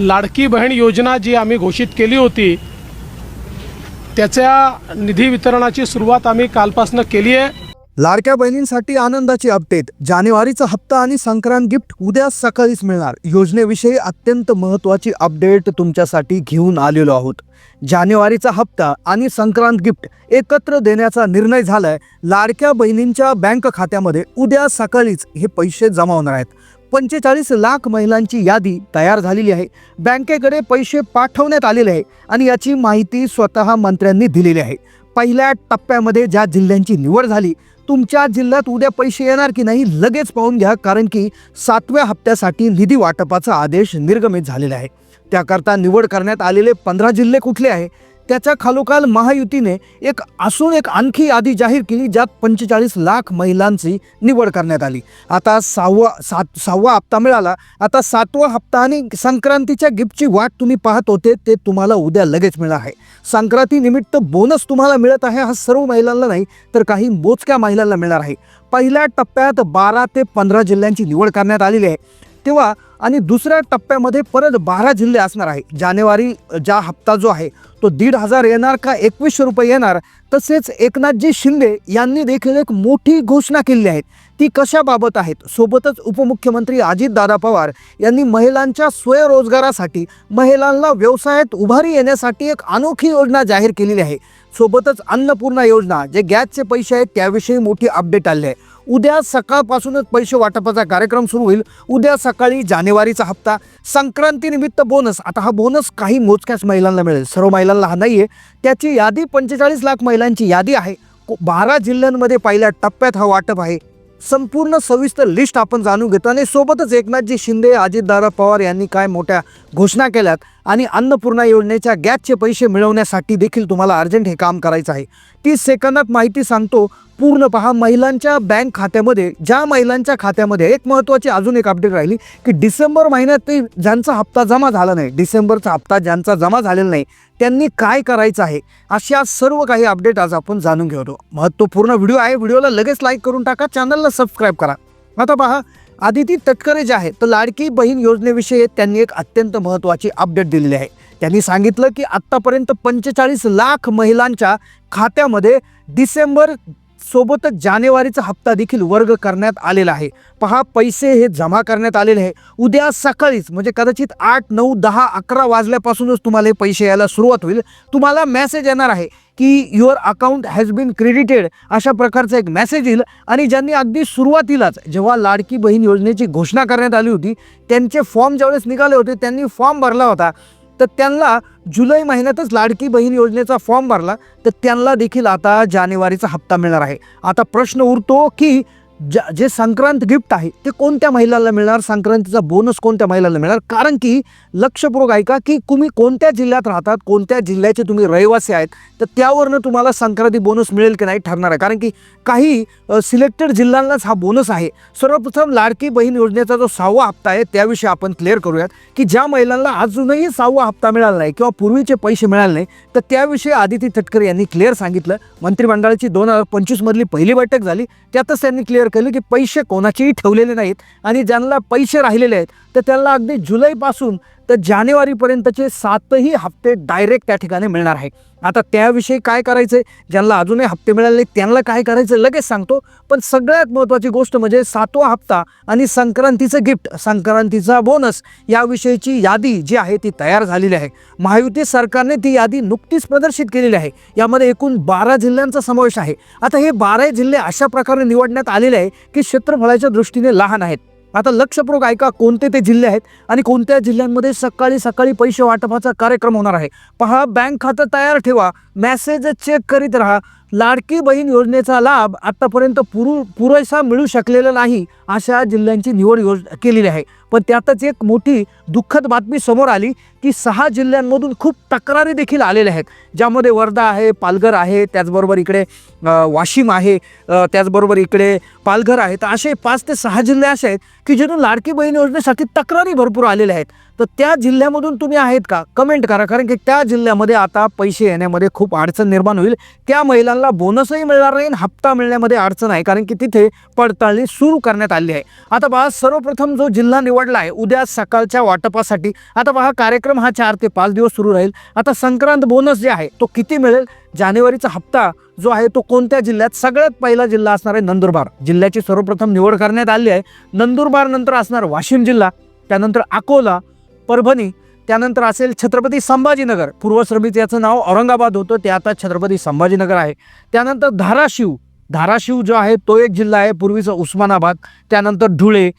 लाडकी बहीण योजना जी आम्ही घोषित केली होती त्याच्या निधी वितरणाची सुरुवात आम्ही कालपासून केली आहे. लाडक्या बहिणींसाठी आनंदाची अपडेट जानेवारीचा हप्ता आणि संक्रांत गिफ्ट उद्या सकाळीच मिळणार. योजनेविषयी अत्यंत महत्त्वाची अपडेट तुमच्यासाठी घेऊन आलेलो आहोत. जानेवारीचा हप्ता आणि संक्रांत गिफ्ट एकत्र देण्याचा निर्णय झालाय. लाडक्या बहिणींच्या बँक खात्यामध्ये उद्या सकाळीच हे पैसे जमा होणार आहेत. पंचेचाळीस लाख महिलांची यादी तयार झालेली आहे. बँकेकडे पैसे पाठवण्यात आलेले आहे आणि याची माहिती स्वतः मंत्र्यांनी दिलेली आहे. पहिल्या टप्प्यामध्ये ज्या जिल्ह्यांची निवड झाली तुमच्या जिल्ह्यात उद्या पैसे येणार की नाही लगेच पाहून घ्या कारण की सातव्या हप्त्यासाठी निधी वाटपाचा आदेश निर्गमित झालेला आहे. त्याकरता निवड करण्यात आलेले पंधरा जिल्हे कुठले आहे? त्याच्या खालोखाल महायुतीने एक असून एक आणखी यादी जाहीर केली ज्यात पंचेचाळीस लाख महिलांची निवड करण्यात आली. आता सहावा सात सहावा हप्ता मिळाला. आता सातवा हप्ता आणि संक्रांतीच्या गिफ्टची वाट तुम्ही पाहत होते ते तुम्हाला उद्या लगेच मिळणार आहे. संक्रांतीनिमित्त बोनस तुम्हाला मिळत आहे हा सर्व महिलांना नाही तर काही मोजक्या महिलांना मिळणार आहे. पहिल्या टप्प्यात बारा ते पंधरा जिल्ह्यांची निवड करण्यात आलेली आहे. तेव्हा आणि दुसऱ्या टप्प्यामध्ये परत बारा जिल्हे असणार आहे. जानेवारी ज्या हप्ता जो आहे तो दीड हजार येणार का एकवीसशे रुपये येणार? तसेच एकनाथजी शिंदे यांनी देखील एक मोठी घोषणा केली आहे. ती कशाबाबत आहेत? सोबतच उपमुख्यमंत्री अजितदादा पवार यांनी महिलांच्या स्वयंरोजगारासाठी महिलांना व्यवसायात उभारी येण्यासाठी एक अनोखी योजना जाहीर केलेली आहे. सोबतच अन्नपूर्णा योजना जे गॅसचे पैसे आहेत त्याविषयी मोठी अपडेट आली आहे. उद्या सकाळपासूनच पैसे वाटपाचा कार्यक्रम सुरू होईल. उद्या सकाळी जानेवारीचा हप्ता. संक्रांतीनिमित्त बोनस आता हा बोनस काही मोजक्याच महिलांना मिळेल. सर्व महिला महिलांना हा नाही आहे त्याची यादी पंचेचाळीस लाख महिलांची यादी आहे. बारा जिल्ह्यांमध्ये पहिल्या टप्प्यात हा वाटप आहे. संपूर्ण सविस्तर लिस्ट आपण जाणून घेतो आणि सोबतच एकनाथजी शिंदे अजितदादा पवार यांनी काय मोठ्या घोषणा केल्यात आणि अन्नपूर्णा योजनेच्या गॅसचे पैसे मिळवण्यासाठी देखील तुम्हाला अर्जंट हे काम करायचं आहे. तीस सेकंदात माहिती सांगतो. पूर्ण पहा महिलांच्या बँक खात्यामध्ये ज्या महिलांच्या खात्यामध्ये एक महत्त्वाची अजून एक अपडेट राहिली की डिसेंबर महिन्यात ते ज्यांचा हप्ता जमा झाला नाही डिसेंबरचा हप्ता ज्यांचा जमा झालेला नाही त्यांनी काय करायचं आहे? अशा सर्व काही अपडेट आज आपण जाणून घेतो. महत्त्वपूर्ण व्हिडिओ आहे व्हिडिओला लगेच लाईक करून टाका चॅनलला सबस्क्राईब करा. आता पहा आदिती तटकरे जे आहे तर लाडकी बहीण योजनेविषयी त्यांनी एक अत्यंत महत्त्वाची अपडेट दिलेली आहे. त्यांनी सांगितलं की आत्तापर्यंत पंचेचाळीस लाख महिलांच्या खात्यामध्ये डिसेंबर सोबतच जानेवारीचा हप्ता देखील वर्ग करण्यात आलेला आहे. पहा पैसे हे जमा करण्यात आलेले आहे. उद्या सकाळीच म्हणजे कदाचित आठ नऊ दहा अकरा वाजल्यापासूनच तुम्हाला हे पैसे यायला सुरुवात होईल. तुम्हाला मेसेज येणार आहे की your account has been credited अशा प्रकारचा एक मेसेज येईल. आणि ज्यांनी अगदी सुरुवातीलाच जेव्हा लाडकी बहीण योजनेची घोषणा करण्यात आली होती त्यांचे फॉर्म ज्यावेळेस निघाले होते त्यांनी फॉर्म भरला होता. तर त्यांना जुलै महिन्यातच लाडकी बहीण योजनेचा फॉर्म भरला. तर त्यांना देखील आता जानेवारीचा हप्ता मिळणार आहे. आता प्रश्न उरतो की ज्या जे संक्रांत गिफ्ट आहे ते कोणत्या महिलाला मिळणार? संक्रांतीचा बोनस कोणत्या महिलाला मिळणार? कारण की लक्षपूर्वक ऐका की तुम्ही कोणत्या जिल्ह्यात राहतात कोणत्या जिल्ह्याचे तुम्ही रहिवासी आहेत तर त्यावरनं तुम्हाला संक्रांती बोनस मिळेल की नाही ठरणार आहे. कारण की काही सिलेक्टेड जिल्ह्यांनाच हा बोनस आहे. सर्वप्रथम लाडकी बहीण योजनेचा जो सहावा हप्ता आहे त्याविषयी आपण क्लिअर करूयात की ज्या महिलांना अजूनही सहावा हप्ता मिळाला नाही किंवा पूर्वीचे पैसे मिळाले नाही तर त्याविषयी आदिती तटकरे यांनी क्लिअर सांगितलं. मंत्रिमंडळाची दोन हजार पंचवीसमधली पहिली बैठक झाली त्यातच त्यांनी क्लिअर केलं की पैसे कोणाचेही ठेवलेले नाहीत आणि ज्यांना पैसे राहिलेले आहेत तर त्यांना अगदी जुलैपासून तर जानेवारीपर्यंतचे सातही हप्ते डायरेक्ट त्या ठिकाणी मिळणार आहे. आता त्याविषयी काय करायचं आहे ज्यांना अजूनही हप्ते मिळाले नाही त्यांना काय करायचं लगेच सांगतो. पण सगळ्यात महत्त्वाची गोष्ट म्हणजे सातवा हप्ता आणि संक्रांतीचं गिफ्ट संक्रांतीचा बोनस याविषयीची यादी जी आहे ती तयार झालेली आहे. महायुती सरकारने ती यादी नुकतीच प्रदर्शित केलेली आहे. यामध्ये एकूण बारा जिल्ह्यांचा समावेश आहे. आता हे बाराही जिल्हे अशा प्रकारे निवडण्यात आलेले आहे की क्षेत्रफळाच्या दृष्टीने लहान आहेत. आता लक्षपूर्वक ऐका कोणते ते जिल्हे आहेत आणि कोणत्या जिल्ह्यांमध्ये सकाळी सकाळी पैसे वाटपाचा कार्यक्रम होणार आहे. पहा बँक खातं तयार ठेवा मेसेज चेक करीत राहा. लाडकी बहीण योजनेचा लाभ आत्तापर्यंत पुरू पुरेसा मिळू शकलेला नाही अशा जिल्ह्यांची निवड योज केलेली आहे. पण त्यातच एक मोठी दुःखद बातमी समोर आली की सहा जिल्ह्यांमधून खूप तक्रारी देखील आलेल्या आहेत. ज्यामध्ये वर्धा आहे पालघर आहे त्याचबरोबर इकडे वाशिम आहे त्याचबरोबर इकडे पालघर आहे. तर असे पाच ते सहा जिल्हे असे आहेत की जिथून लाडकी बहीण योजनेसाठी तक्रारी भरपूर आलेल्या आहेत. तर त्या जिल्ह्यामधून तुम्ही आहेत का? कमेंट करा. कारण की त्या जिल्ह्यामध्ये आता पैसे येण्यामध्ये खूप अडचण निर्माण होईल. त्या महिलांना बोनसही मिळणार नाही आणि हप्ता मिळण्यामध्ये अडचण आहे कारण की तिथे पडताळणी सुरू करण्यात आली आहे. आता पहा सर्वप्रथम जो जिल्हा निवडला आहे उद्या सकाळच्या वाटपासाठी. आता पहा कार्यक्रम हा चार ते पाच दिवस सुरू राहील. आता संक्रांत बोनस जे आहे तो किती मिळेल? जानेवारीचा हप्ता जो आहे तो कोणत्या जिल्ह्यात? सगळ्यात पहिला जिल्हा असणार आहे नंदुरबार. जिल्ह्याची सर्वप्रथम निवड करण्यात आली आहे. नंदुरबार नंतर असणार वाशिम जिल्हा त्यानंतर अकोला परभणी त्यानंतर असेल छत्रपती संभाजीनगर. पूर्वश्रमित याचं नाव औरंगाबाद होतं ते आता छत्रपती संभाजीनगर आहे. त्यानंतर धाराशिव. धाराशिव जो आहे तो एक जिल्हा आहे पूर्वीचं उस्मानाबाद त्यानंतर धुळे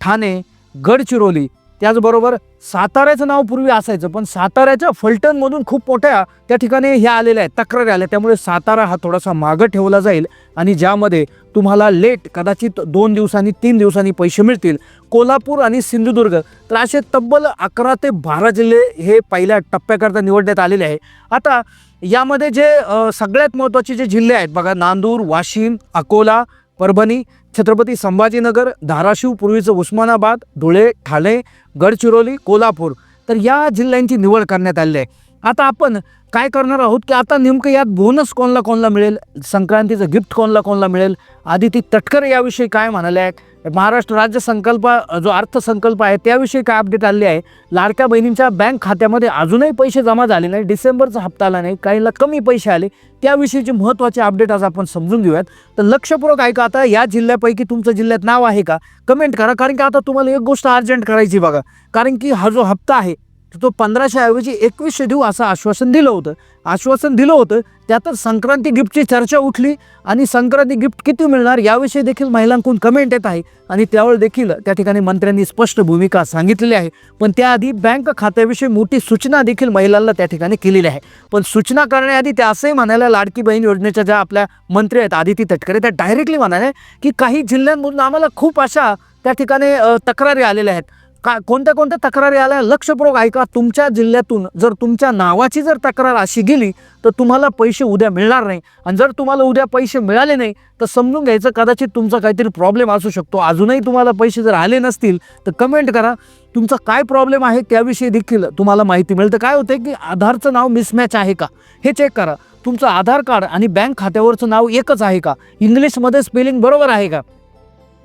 ठाणे गडचिरोली. त्याचबरोबर साताऱ्याचं नाव पूर्वी असायचं पण साताऱ्याच्या फलटणमधून खूप मोठ्या त्या ठिकाणी ह्या आलेल्या आहेत तक्रारी आल्या. त्यामुळे सातारा हा थोडासा मागं ठेवला जाईल आणि ज्यामध्ये तुम्हाला लेट कदाचित दोन दिवसांनी तीन दिवसांनी पैसे मिळतील. कोल्हापूर आणि सिंधुदुर्ग तर असे तब्बल अकरा ते बारा जिल्हे हे पहिल्या टप्प्याकरता निवडण्यात आलेले आहे. आता यामध्ये जे सगळ्यात महत्त्वाचे जे जिल्हे आहेत बघा नांदूर वाशिम अकोला परभणी छत्रपती संभाजीनगर धाराशिव पूर्वीचं उस्मानाबाद धुळे ठाणे गडचिरोली कोल्हापूर. तर या जिल्ह्यांची निवड करण्यात आली आहे. आता आपण काय करणार आहोत की आता नेमकं यात बोनस कोणला कोणला मिळेल? संक्रांतीचं गिफ्ट कोणला कोणला मिळेल? आदिती तटकरे याविषयी काय म्हणाले आहेत? महाराष्ट्र राज्य संकल्प जो अर्थसंकल्प आहे त्याविषयी काय अपडेट आले आहे? लाडक्या बहिणींच्या बँक खात्यामध्ये अजूनही पैसे जमा झाले नाही डिसेंबरचा हप्ता आला नाही. काहींना कमी पैसे आले. त्याविषयीचे महत्त्वाचे अपडेट आज आपण समजून घेऊयात. तर लक्षपूर्वक ऐका आता या जिल्ह्यापैकी तुमचं जिल्ह्यात नाव आहे का? कमेंट करा. कारण की आता तुम्हाला एक गोष्ट अर्जंट करायची बघा. कारण की हा जो हप्ता आहे तो पंधराशे ऐवजी एकवीसशे देऊ असं आश्वासन दिलं होतं. आश्वासन दिलं होतं. त्यातच संक्रांती गिफ्टची चर्चा उठली आणि संक्रांती गिफ्ट किती मिळणार याविषयी देखील महिलांकडून कमेंट येत आहे. आणि त्यावर देखील त्या ठिकाणी मंत्र्यांनी स्पष्ट भूमिका सांगितलेली आहे. पण त्याआधी बँक खात्याविषयी मोठी सूचना देखील महिलांना त्या ठिकाणी केलेली आहे. पण सूचना करण्याआधी त्या असंही म्हणायला लाडकी बहीण योजनेच्या ज्या आपल्या मंत्री आहेत आदिती तटकरे त्या डायरेक्टली म्हणाल्या की काही जिल्ह्यांमधून आम्हाला खूप अशा त्या ठिकाणी तक्रारी आलेल्या आहेत. का कोणत्या कोणत्या तक्रारी आल्या? लक्षपूर्वक ऐका तुमच्या जिल्ह्यातून जर तुमच्या नावाची जर तक्रार अशी गेली तर तुम्हाला पैसे उद्या मिळणार नाही. आणि जर तुम्हाला उद्या पैसे मिळाले नाही तर समजून घ्यायचं कदाचित तुमचा काहीतरी प्रॉब्लेम असू शकतो. अजूनही तुम्हाला पैसे जर आले नसतील तर कमेंट करा. तुमचा काय प्रॉब्लेम आहे त्याविषयी देखील तुम्हाला माहिती मिळतं. काय होतं की आधारचं नाव मिसमॅच आहे का? हे चेक करा. तुमचं आधार कार्ड आणि बँक खात्यावरचं नाव एकच आहे का? इंग्लिशमध्ये स्पेलिंग बरोबर आहे का?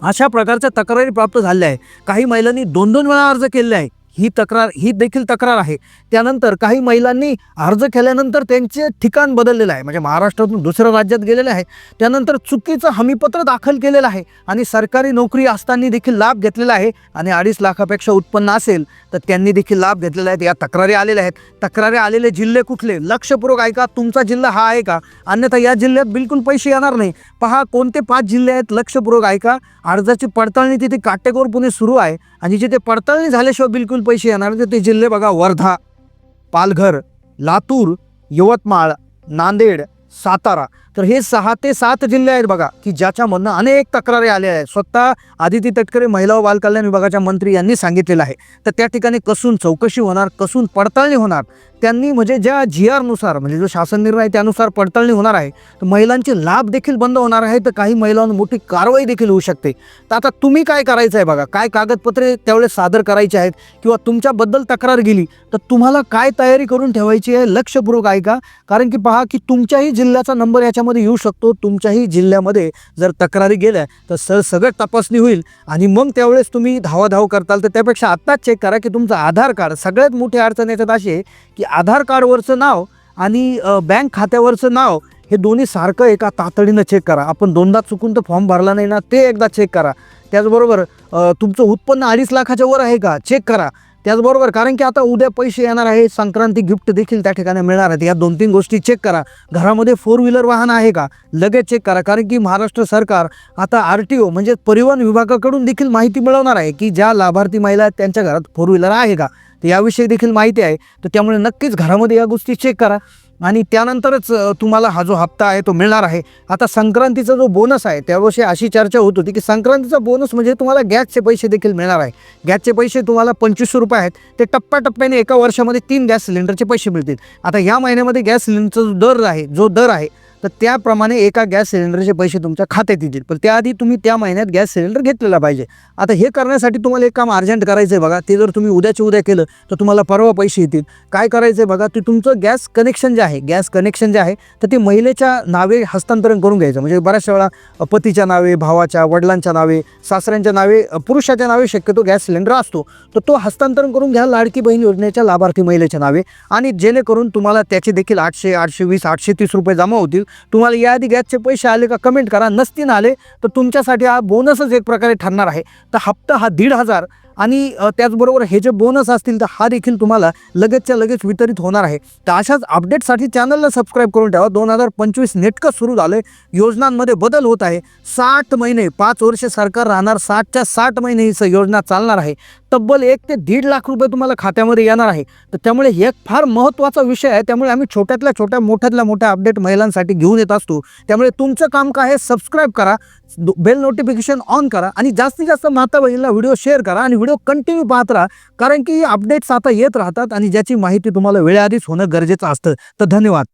अशा प्रकारच्या तक्रारी प्राप्त झाल्या आहे काही महिलांनी दोन दोन वेळा अर्ज केले आहे ही तक्रार ही देखील तक्रार आहे. त्यानंतर काही महिलांनी अर्ज केल्यानंतर त्यांचे ठिकाण बदललेलं आहे. म्हणजे महाराष्ट्रातून दुसऱ्या राज्यात गेलेलं आहे. त्यानंतर चुकीचं हमीपत्र दाखल केलेलं आहे आणि सरकारी नोकरी असताना देखील लाभ घेतलेला आहे आणि अडीच लाखापेक्षा उत्पन्न असेल तर त्यांनी देखील लाभ घेतलेला आहे. या तक्रारी आलेल्या आहेत. तक्रारी आलेले जिल्हे कुठले? लक्षपूर्वक ऐका तुमचा जिल्हा हा आहे का? अन्यथा या जिल्ह्यात बिलकुल पैसे येणार नाही. पहा कोणते पाच जिल्हे आहेत? लक्षपूर्वक ऐका. अर्जाची पडताळणी तिथे काटेकोरपणे सुरू आहे आणि जिथे पडताळणी झाल्याशिवाय बिलकुल पैसे येणार तर ते जिल्हे बघा वर्धा पालघर लातूर यवतमाळ नांदेड सातारा. तर हे सहा ते सात जिल्हे आहेत बघा की ज्याच्यामधनं अनेक तक्रारी आल्या आहेत. स्वतः आदिती तटकरे महिला व बालकल्याण विभागाच्या मंत्री यांनी सांगितलेलं आहे. तर त्या ठिकाणी कसून चौकशी होणार कसून पडताळणी होणार त्यांनी म्हणजे ज्या जी आरनुसार म्हणजे जो शासन निर्णय आहे त्यानुसार पडताळणी होणार आहे तर महिलांचे लाभ देखील बंद होणार आहे तर काही महिलांवर मोठी कारवाई देखील होऊ शकते. तर आता तुम्ही काय करायचं आहे बघा? काय कागदपत्रे त्यावेळेस सादर करायची आहेत? किंवा तुमच्याबद्दल तक्रार गेली तर तुम्हाला काय तयारी करून ठेवायची आहे? लक्षपूर्वक ऐका. कारण की पहा की तुमच्याही जिल्ह्याचा नंबर याच्या जिल्ह्यामध्ये येऊ शकतो तुमच्याही जिल्ह्यामध्ये जर तक्रारी गेल्या तर सर सगळं तपासणी होईल. आणि मग त्यावेळेस तुम्ही धावाधाव करताल तर त्यापेक्षा आत्ताच चेक करा की तुमचं आधार कार्ड सगळ्यात मोठी अडचण याच्यात अशी आहे की आधार कार्डवरचं नाव आणि बँक खात्यावरचं नाव हे दोन्ही सारखं एका तातडीनं चेक करा. आपण दोनदा चुकून तर फॉर्म भरला नाही ना ते एकदा चेक करा. त्याचबरोबर तुमचं उत्पन्न अडीच लाखाच्या वर आहे का? चेक करा. त्याचबरोबर कारण की आता उद्या पैसे येणार आहे संक्रांती गिफ्ट देखील त्या ठिकाणी मिळणार आहेत. या दोन तीन गोष्टी चेक करा. घरामध्ये फोर व्हीलर वाहन आहे का? लगेच चेक करा. कारण की महाराष्ट्र सरकार आता आर टी ओ म्हणजे परिवहन विभागाकडून देखील माहिती मिळवणार आहे की ज्या लाभार्थी महिला आहेत त्यांच्या घरात फोर व्हीलर आहे का? तर याविषयी देखील माहिती आहे. तर त्यामुळे नक्कीच घरामध्ये या गोष्टी चेक करा. आणि त्यानंतरच तुम्हाला हा जो हप्ता आहे तो मिळणार आहे. आता संक्रांतीचा जो बोनस आहे त्याविषयी अशी चर्चा होत होती की संक्रांतीचा बोनस म्हणजे तुम्हाला गॅसचे पैसे देखील मिळणार आहे. गॅसचे पैसे तुम्हाला पंचवीसशे रुपये आहेत. ते टप्प्याटप्प्याने एका वर्षामध्ये तीन गॅस सिलेंडरचे पैसे मिळतील. आता या महिन्यामध्ये गॅस सिलेंडरचा जो दर आहे जो दर आहे तर त्याप्रमाणे एका गॅस सिलेंडरचे पैसे तुमच्या खात्यात येतील. पण त्याआधी तुम्ही त्या महिन्यात गॅस सिलेंडर घेतलेला पाहिजे. आता हे करण्यासाठी तुम्हाला एक काम अर्जंट करायचं आहे बघा. ते जर तुम्ही उद्याच्या उद्या केलं तर तुम्हाला परवा पैसे येतील. काय करायचं आहे बघा ते तुमचं गॅस कनेक्शन जे आहे गॅस कनेक्शन जे आहे तर ते महिलेच्या नावे हस्तांतरण करून घ्यायचं. म्हणजे बऱ्याचशा वेळा पतीच्या नावे भावाच्या वडिलांच्या नावे सासऱ्यांच्या नावे पुरुषाच्या नावे शक्यतो गॅस सिलेंडर असतो. तर तो हस्तांतरण करून घ्या लाडकी बहीण योजनेच्या लाभार्थी महिलेच्या नावे. आणि जेणेकरून तुम्हाला त्याचे देखील आठशे आठशे वीस आठशे तीस रुपये जमा होतील. तुम्हाला याआधी गॅसचे पैसे आले का कमेंट करा. नसतील आले तर तुमच्यासाठी हा बोनसच एक प्रकारे ठरणार आहे. तर हप्ता हा दीड हजार आणि त्याचबरोबर हे जे बोनस असतील तर हा देखील तुम्हाला लगेचच्या लगेच वितरित होणार आहे. तर अशाच अपडेटसाठी चॅनलला सबस्क्राईब करून ठेवा. दोन हजार पंचवीस नेटकं सुरू झालं आहे योजनांमध्ये बदल होत आहे. साठ महिने पाच वर्षे सरकार राहणार. साठच्या साठ महिने ही स- योजना चालणार आहे. तब्बल एक ते दीड लाख रुपये तुम्हाला खात्यामध्ये येणार आहे. तर त्यामुळे एक फार महत्त्वाचा विषय आहे. त्यामुळे आम्ही छोट्यातल्या छोट्या मोठ्यातल्या मोठ्या अपडेट महिलांसाठी घेऊन येत असतो. त्यामुळे तुमचं काम काय आहे? सबस्क्राईब करा. बेल नोटिफिकेशन ऑन करा. आणि जास्तीत जास्त माता बहिणीला व्हिडिओ शेअर करा. आणि व्हिडिओ कंटिन्यू पाहत राहा कारण की अपडेट्स आता येत राहतात आणि ज्याची माहिती तुम्हाला वेळेआधीच होणं गरजेचं असतं. तर धन्यवाद.